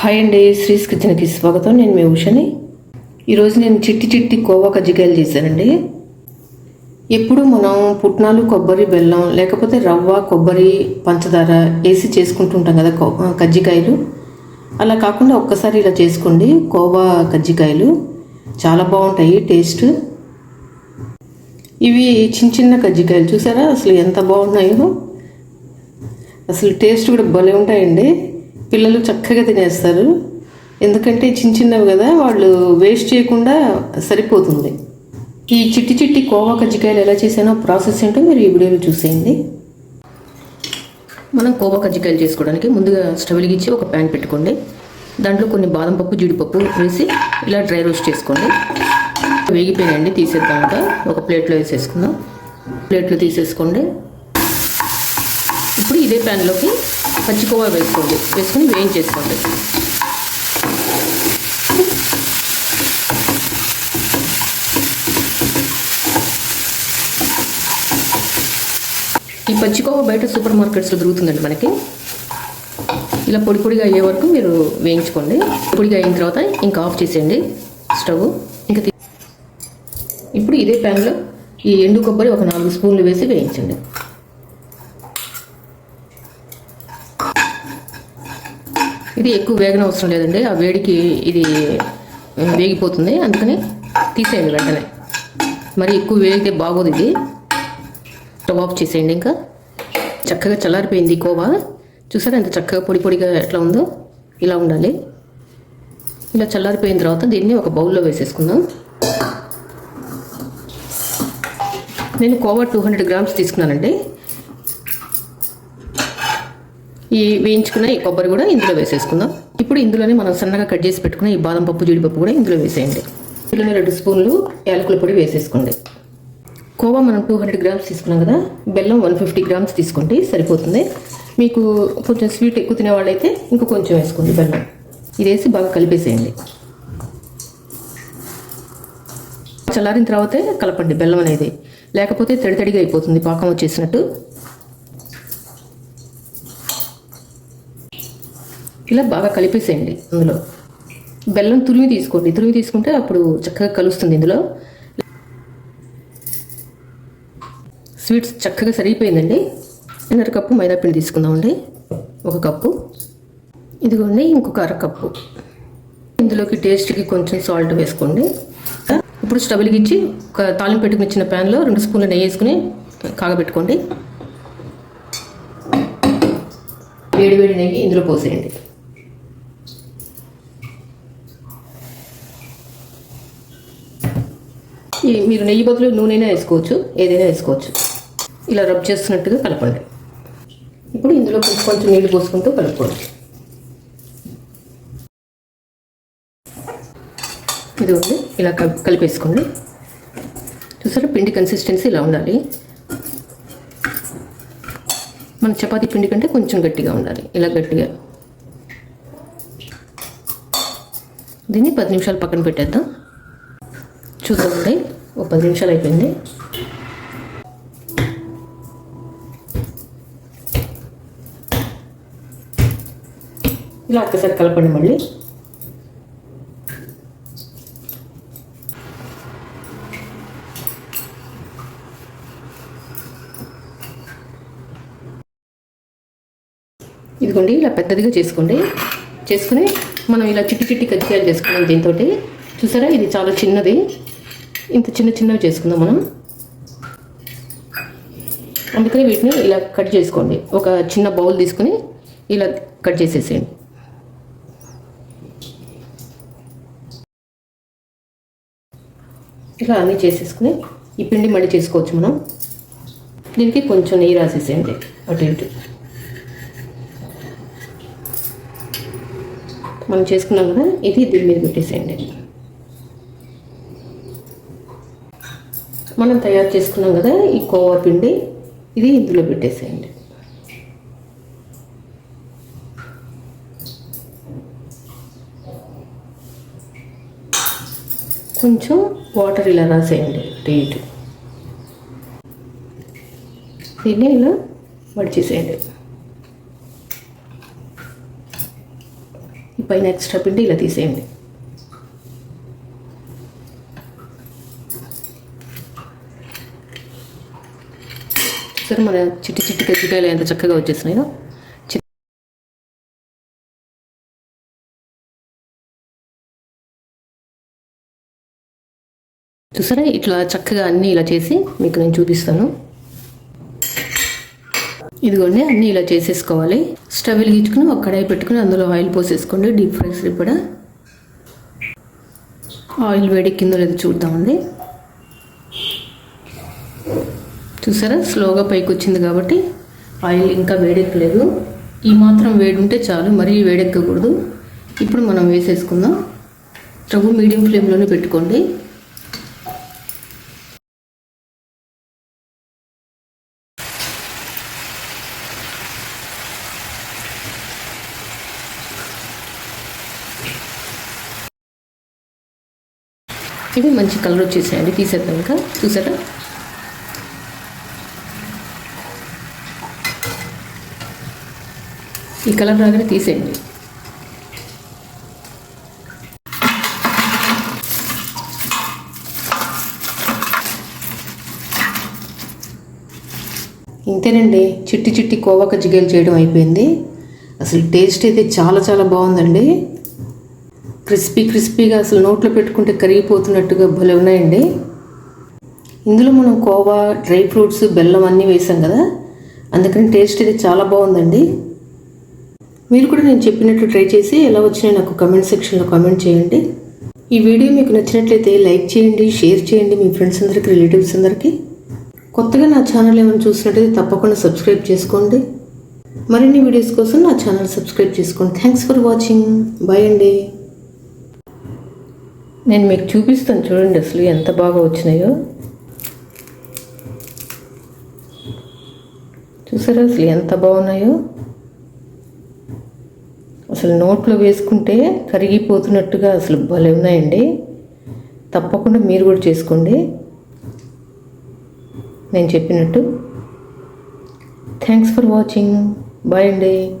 Hi అండి శ్రీస్ కిచెన్కి స్వాగతం. నేను మీ ఉషని. ఈరోజు నేను చిట్టి చిట్టి కోవా కజ్జికాయలు చేశానండి. ఎప్పుడు మనం పుట్నాలు కొబ్బరి బెల్లం లేకపోతే రవ్వ కొబ్బరి పంచదార వేసి చేసుకుంటుంటాం కదా కజ్జికాయలు. అలా కాకుండా ఒక్కసారి ఇలా చేసుకోండి. కోవా కజ్జికాయలు చాలా బాగుంటాయి టేస్ట్. ఇవి చిన్న చిన్న కజ్జికాయలు చూసారా? అసలు ఎంత బాగున్నాయో. అసలు టేస్ట్ కూడా భలే ఉంటాయండి. పిల్లలు చక్కగా తినేస్తారు. ఎందుకంటే చిన్న చిన్నవి కదా వాళ్ళు వేస్ట్ చేయకుండా సరిపోతుంది. ఈ చిట్టి చిట్టి కోవా కజ్జికాయలు ఎలా చేసానో ప్రాసెస్ ఏంటో మీరు ఈ వీడియోలో చూసేయండి. మనం కోవా కజ్జికాయలు చేసుకోవడానికి ముందుగా స్టవ్ వెలిగించి ఒక ప్యాన్ పెట్టుకోండి. దాంట్లో కొన్ని బాదం పప్పు జీడిపప్పు వేసి ఇలా డ్రై రోస్ట్ చేసుకోండి. వేగిపోయినండి తీసేద్దాం ఒక ప్లేట్లో వేసేసుకుందాం. ప్లేట్లో తీసేసుకోండి. ఇప్పుడు ఇదే ప్యాన్లోకి పచ్చికోవా వేసుకోండి. వేసుకొని వేయించేసుకోండి ఈ పచ్చికోవా బయట సూపర్ మార్కెట్స్లో దొరుకుతుందండి మనకి. ఇలా పొడి పొడిగా అయ్యే వరకు మీరు వేయించుకోండి. పొడిగా అయిన తర్వాత ఇంకా ఆఫ్ చేసేయండి. స్టవ్ ఇంకా ఇప్పుడు ఇదే ప్యాన్లో ఈ ఎండు కొబ్బరి ఒక నాలుగు స్పూన్లు వేసి వేయించండి. ఇది ఎక్కువ వేగన అవసరం లేదండి. ఆ వేడికి ఇది వేగిపోతుంది. అందుకని తీసేయండి వెంటనే. మరి ఎక్కువ వేగితే బాగోదు ఇది. స్టవ్ ఆఫ్ చేసేయండి ఇంకా. చక్కగా చల్లారిపోయింది కోవా. చూసారా ఎంత చక్కగా పొడి పొడిగా ఎట్లా ఉందో? ఇలా ఉండాలి. ఇలా చల్లారిపోయిన తర్వాత దీన్ని ఒక బౌల్లో వేసేసుకుందాం. నేను కోవా టూ హండ్రెడ్ గ్రామ్స్ తీసుకున్నానండి. ఈ వేయించుకున్న ఈ కొబ్బరి కూడా ఇందులో వేసేసుకుందాం. ఇప్పుడు ఇందులోనే మనం సన్నగా కట్ చేసి పెట్టుకున్న ఈ బాదం పప్పు జీడిపప్పు కూడా ఇందులో వేసేయండి. ఇందులోనే రెండు స్పూన్లు యాలకుల పొడి వేసేసుకోండి. కోవా మనం టూ హండ్రెడ్ గ్రామ్స్ తీసుకున్నాం కదా బెల్లం వన్ ఫిఫ్టీ గ్రామ్స్ తీసుకోండి సరిపోతుంది. మీకు కొంచెం స్వీట్ ఎక్కువ తినేవాళ్ళైతే ఇంకా ఇంకో కొంచెం వేసుకోండి బెల్లం. ఇది వేసి బాగా కలిపేసేయండి. చల్లారిన తర్వాతే కలపండి బెల్లం అనేది. లేకపోతే తడి తడిగా అయిపోతుంది పాకం వచ్చేసినట్టు. ఇలా బాగా కలిపేసేయండి. అందులో బెల్లం తురిమి తీసుకోండి. తురిమి తీసుకుంటే అప్పుడు చక్కగా కలుస్తుంది ఇందులో. స్వీట్స్ చక్కగా సరిగిపోయిందండి. రెండున్నర కప్పు మైదా పిండి తీసుకుందామండి. ఒక కప్పు. ఇదిగోండి ఇంకొక అర కప్పు. ఇందులోకి టేస్ట్కి కొంచెం సాల్ట్ వేసుకోండి. ఇప్పుడు స్టవ్ వెలిగించి ఒక తాలింపు పెట్టుకుని ఇచ్చిన ప్యాన్లో రెండు స్పూన్ల నెయ్యి వేసుకుని కాగబెట్టుకోండి. వేడి వేడి నెయ్యి ఇందులో పోసేయండి. ఈ మీరు నెయ్యి బదులు నూనెనా వేసుకోవచ్చు ఏదైనా వేసుకోవచ్చు. ఇలా రబ్ చేస్తున్నట్టుగా కలపండి. ఇప్పుడు ఇందులో కొంచెం కొంచెం పోసుకుంటూ కలుపుకోండి. ఇది ఉంది ఇలా కలిపేసుకోండి. చూసారా పిండి కన్సిస్టెన్సీ ఇలా ఉండాలి. మన చపాతీ పిండి కంటే కొంచెం గట్టిగా ఉండాలి. ఇలా గట్టిగా. దీన్ని పది నిమిషాలు పక్కన పెట్టేద్దాం. చూద్దామండి. ఒక పది నిమిషాలు అయిపోయింది. ఇలా ఒక్కసారి కలపండి మళ్ళీ. ఇదిగోండి ఇలా పెద్దదిగా చేసుకోండి. చేసుకుని మనం ఇలా చిట్టి చిట్టి కజ్జికాయలు చేసుకున్నాం దీంతో చూసారా? ఇది చాలా చిన్నది. ఇంత చిన్న చిన్నవి చేసుకుందాం మనం. అందుకని వీటిని ఇలా కట్ చేసుకోండి. ఒక చిన్న బౌల్ తీసుకుని ఇలా కట్ చేసేసేయండి. ఇలా అన్నీ చేసేసుకుని ఈ పిండి మళ్ళీ చేసుకోవచ్చు మనం. దీనికి కొంచెం నెయ్యి రాసేసేయండి అటు ఇటు. మనం చేసుకున్నాం కదా ఇది దీని మీద పెట్టేసేయండి. మనం తయారు చేసుకున్నాం కదా ఈ కోవా పిండి. ఇది ఇందులో పెట్టేసేయండి. కొంచెం వాటర్ ఇలా రాసేయండి అటు ఇటు. దీన్ని ఇలా మడిచేసేయండి. పైన ఎక్స్ట్రా పిండి ఇలా తీసేయండి. చూసారు మన చిట్టి చిట్టి కజ్జికాయలు ఎంత చక్కగా వచ్చేసినాయో చూసారా? ఇట్లా చక్కగా అన్నీ ఇలా చేసి మీకు నేను చూపిస్తాను. ఇదిగోండి అన్నీ ఇలా చేసేసుకోవాలి. స్టవ్ వెలిగించుకుని ఒక కడాయి పెట్టుకుని అందులో ఆయిల్ పోసేసుకోండి. డీప్ ఫ్రైస్ కూడా. ఆయిల్ వేడెక్కిందో లేదో చూద్దామండి. చూసారా? స్లోగా పైకి వచ్చింది కాబట్టి ఆయిల్ ఇంకా వేడెక్కలేదు. ఈ మాత్రం వేడి ఉంటే చాలు మరీ వేడెక్కకూడదు. ఇప్పుడు మనం వేసేసుకుందాం. స్టవ్ మీడియం ఫ్లేమ్లోనే పెట్టుకోండి. ఇవి మంచి కలర్ వచ్చేసాయండి తీసేద్దాం ఇంకా. చూసారా? ఈ కలర్ రాగానే తీసేయండి. ఇంతేనండి చిట్టి చిట్టి కోవా జిగేలు చేయడం అయిపోయింది. అసలు టేస్ట్ అయితే చాలా చాలా బాగుందండి. క్రిస్పీ క్రిస్పీగా అసలు నోట్లో పెట్టుకుంటే కరిగిపోతున్నట్టుగా భలే ఉన్నాయండి. ఇందులో మనం కోవా డ్రై ఫ్రూట్స్ బెల్లం అన్నీ వేసాం కదా. అందుకని టేస్ట్ అయితే చాలా బాగుందండి. మీరు కూడా నేను చెప్పినట్టు ట్రై చేసి ఎలా వచ్చినాయో నాకు కమెంట్ సెక్షన్లో కామెంట్ చేయండి. ఈ వీడియో మీకు నచ్చినట్లయితే లైక్ చేయండి షేర్ చేయండి మీ ఫ్రెండ్స్ అందరికీ రిలేటివ్స్ అందరికీ. కొత్తగా నా ఛానల్ ఏమైనా చూసినట్లయితే తప్పకుండా సబ్స్క్రైబ్ చేసుకోండి. మరిన్ని వీడియోస్ కోసం నా ఛానల్ సబ్స్క్రైబ్ చేసుకోండి. థ్యాంక్స్ ఫర్ వాచింగ్ బాయ్ అండి. నేను మీకు చూపిస్తాను చూడండి అసలు ఎంత బాగా వచ్చినాయో. చూసారా అసలు ఎంత బాగున్నాయో? అసలు నోట్లో వేసుకుంటే కరిగిపోతున్నట్టుగా అసలు భలే ఉన్నాయండి. తప్పకుండా మీరు కూడా చేసుకోండి. నేను చెప్పినట్టు. థ్యాంక్స్ ఫర్ వాచింగ్ బాయ్ అండి.